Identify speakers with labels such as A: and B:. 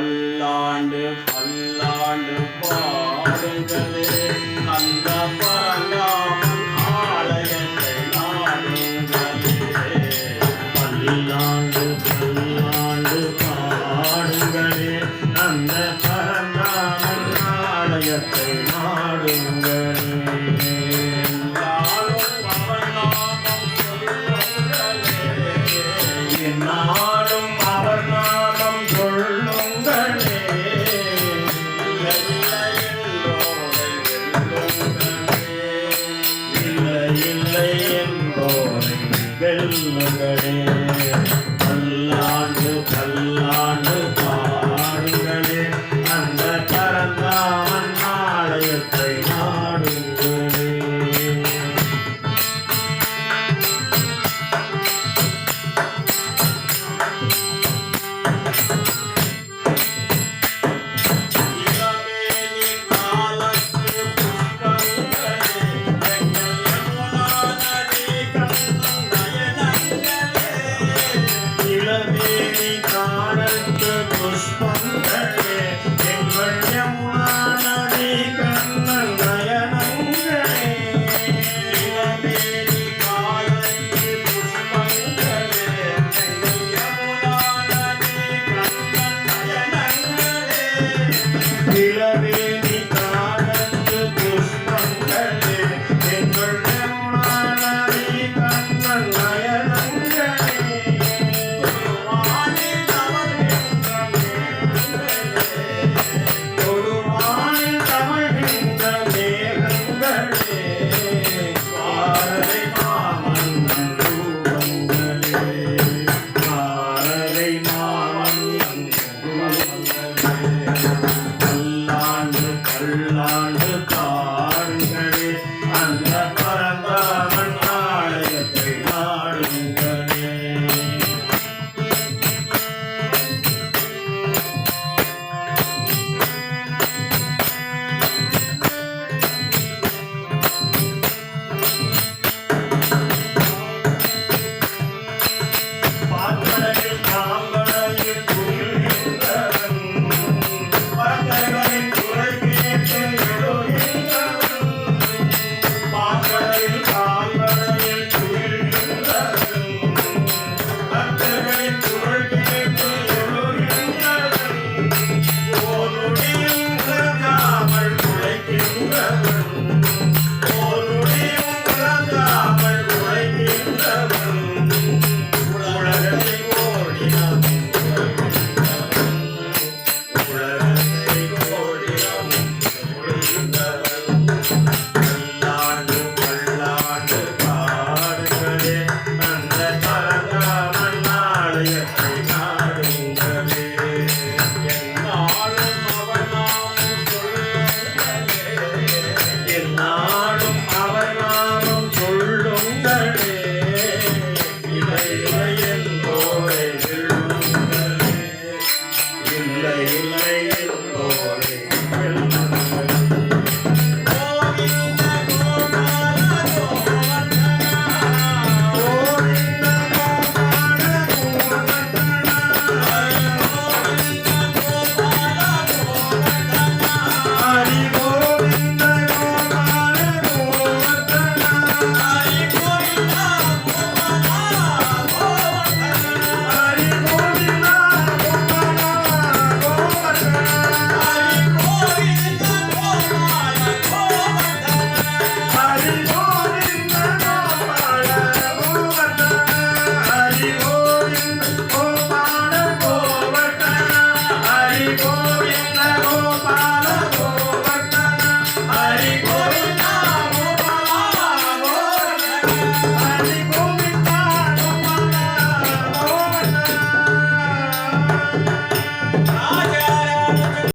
A: பல்லாண்டு பல்லாண்டு பாடுங்களே அந்த பரந்தாமன் ஆலயத்தை நாடுங்களே பல்லாண்டு என்போரை வெல்லுங்களே பல்லாண்டு பல்லாண்டு ரூபங்களே பல்லாண்டு பல்லாண்டு கா